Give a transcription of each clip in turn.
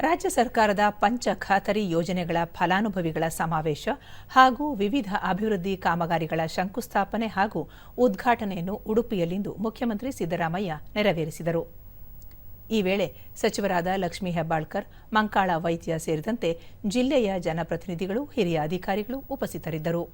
ರಾಜ್ಯ ಸರ್ಕಾರದ ಪಂಚ ಖಾತರಿ ಯೋಜನೆಗಳ ಫಲಾನುಭವಿಗಳ ಸಮಾವೇಶ ಹಾಗೂ ವಿವಿಧ ಅಭಿವೃದ್ಧಿ ಕಾಮಗಾರಿಗಳ ಶಂಕುಸ್ಥಾಪನೆ ಹಾಗೂ ಉದ್ಘಾಟನೆಯನ್ನು ಉಡುಪಿಯಲ್ಲಿಂದು ಮುಖ್ಯಮಂತ್ರಿ ಸಿದ್ದರಾಮಯ್ಯ ನೆರವೇರಿಸಿದರು. ಈ ವೇಳೆ ಸಚಿವರಾದ ಲಕ್ಷ್ಮೀ ಹೆಬ್ಬಾಳ್ಕರ್, ಮಂಕಾಳ ವೈದ್ಯ ಸೇರಿದಂತೆ ಜಿಲ್ಲೆಯ ಜನಪ್ರತಿನಿಧಿಗಳು, ಹಿರಿಯ ಅಧಿಕಾರಿಗಳು ಉಪಸ್ಥಿತರಿದ್ದರು.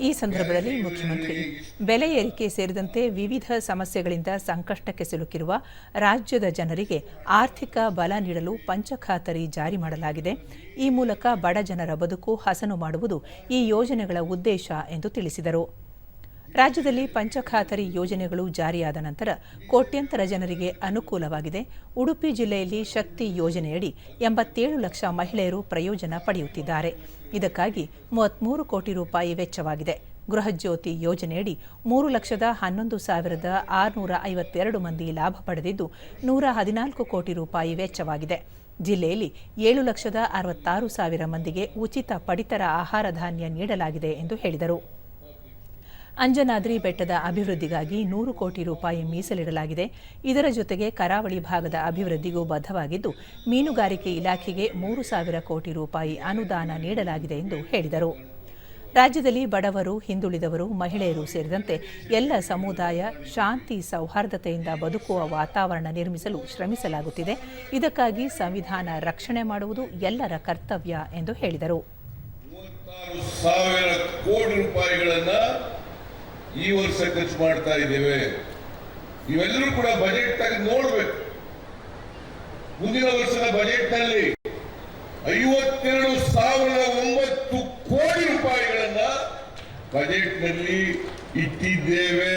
ಈ ಸಂದರ್ಭದಲ್ಲಿ ಮುಖ್ಯಮಂತ್ರಿ. ಬೆಲೆ ಏರಿಕೆ ಸೇರಿದಂತೆ ವಿವಿಧ ಸಮಸ್ಯೆಗಳಿಂದ ಸಂಕಷ್ಟಕ್ಕೆ ಸಿಲುಕಿರುವ ರಾಜ್ಯದ ಜನರಿಗೆ ಆರ್ಥಿಕ ಬಲ ನೀಡಲು ಪಂಚಖಾತರಿ ಜಾರಿ ಮಾಡಲಾಗಿದೆ. ಈ ಮೂಲಕ ಬಡ ಜನರ ಬದುಕು ಹಸನು ಮಾಡುವುದು ಈ ಯೋಜನೆಗಳ ಉದ್ದೇಶ ಎಂದು ತಿಳಿಸಿದರು. ರಾಜ್ಯದಲ್ಲಿ ಪಂಚಖಾತರಿ ಯೋಜನೆಗಳು ಜಾರಿಯಾದ ನಂತರ ಕೋಟ್ಯಂತರ ಜನರಿಗೆ ಅನುಕೂಲವಾಗಿದೆ. ಉಡುಪಿ ಜಿಲ್ಲೆಯಲ್ಲಿ ಶಕ್ತಿ ಯೋಜನೆಯಡಿ ಎಂಬತ್ತೇಳು ಲಕ್ಷ ಮಹಿಳೆಯರು ಪ್ರಯೋಜನ ಪಡೆಯುತ್ತಿದ್ದಾರೆ. ಇದಕ್ಕಾಗಿ ಮೂವತ್ಮೂರು ಕೋಟಿ ರೂಪಾಯಿ ವೆಚ್ಚವಾಗಿದೆ. ಗೃಹಜ್ಯೋತಿ ಯೋಜನೆಯಡಿ ಮೂರು ಲಕ್ಷದ ಹನ್ನೊಂದು ಸಾವಿರದ ಆರುನೂರ ಐವತ್ತೆರಡು ಮಂದಿ ಲಾಭ ಪಡೆದಿದ್ದು ನೂರ ಹದಿನಾಲ್ಕು ಕೋಟಿ ರೂಪಾಯಿ ವೆಚ್ಚವಾಗಿದೆ. ಜಿಲ್ಲೆಯಲ್ಲಿ ಏಳು ಲಕ್ಷದ ಅರವತ್ತಾರು ಸಾವಿರ ಮಂದಿಗೆ ಉಚಿತ ಪಡಿತರ ಆಹಾರ ಧಾನ್ಯ ನೀಡಲಾಗಿದೆ ಎಂದು ಹೇಳಿದರು. ಅಂಜನಾದ್ರಿ ಬೆಟ್ಟದ ಅಭಿವೃದ್ಧಿಗಾಗಿ ನೂರು ಕೋಟಿ ರೂಪಾಯಿ ಮೀಸಲಿಡಲಾಗಿದೆ. ಇದರ ಜೊತೆಗೆ ಕರಾವಳಿ ಭಾಗದ ಅಭಿವೃದ್ಧಿಗೂ ಬದ್ಧವಾಗಿದ್ದು, ಮೀನುಗಾರಿಕೆ ಇಲಾಖೆಗೆ ಮೂರು ಸಾವಿರ ಕೋಟಿ ರೂಪಾಯಿ ಅನುದಾನ ನೀಡಲಾಗಿದೆ ಎಂದು ಹೇಳಿದರು. ರಾಜ್ಯದಲ್ಲಿ ಬಡವರು, ಹಿಂದುಳಿದವರು, ಮಹಿಳೆಯರು ಸೇರಿದಂತೆ ಎಲ್ಲ ಸಮುದಾಯ ಶಾಂತಿ ಸೌಹಾರ್ದತೆಯಿಂದ ಬದುಕುವ ವಾತಾವರಣ ನಿರ್ಮಿಸಲು ಶ್ರಮಿಸಲಾಗುತ್ತಿದೆ. ಇದಕ್ಕಾಗಿ ಸಂವಿಧಾನ ರಕ್ಷಣೆ ಮಾಡುವುದು ಎಲ್ಲರ ಕರ್ತವ್ಯ ಎಂದು ಹೇಳಿದರು ಮೂವತ್ತಾರು ಸಾವಿರ ಕೋಟಿ ರೂಪಾಯಿಗಳನ್ನ ಈ ವರ್ಷ ಖರ್ಚು ಮಾಡ್ತಾ ಇದ್ದೇವೆ. ನೀವೆಲ್ಲರೂ ಕೂಡ ಬಜೆಟ್ ತೆಗೆದು ನೋಡ್ಬೇಕು. ಮುಂದಿನ ವರ್ಷದ ಬಜೆಟ್ನಲ್ಲಿ ಐವತ್ತೆರಡು ಸಾವಿರದ ಒಂಬತ್ತು ಕೋಟಿ ರೂಪಾಯಿಗಳನ್ನ ಬಜೆಟ್ನಲ್ಲಿ ಇಟ್ಟಿದ್ದೇವೆ.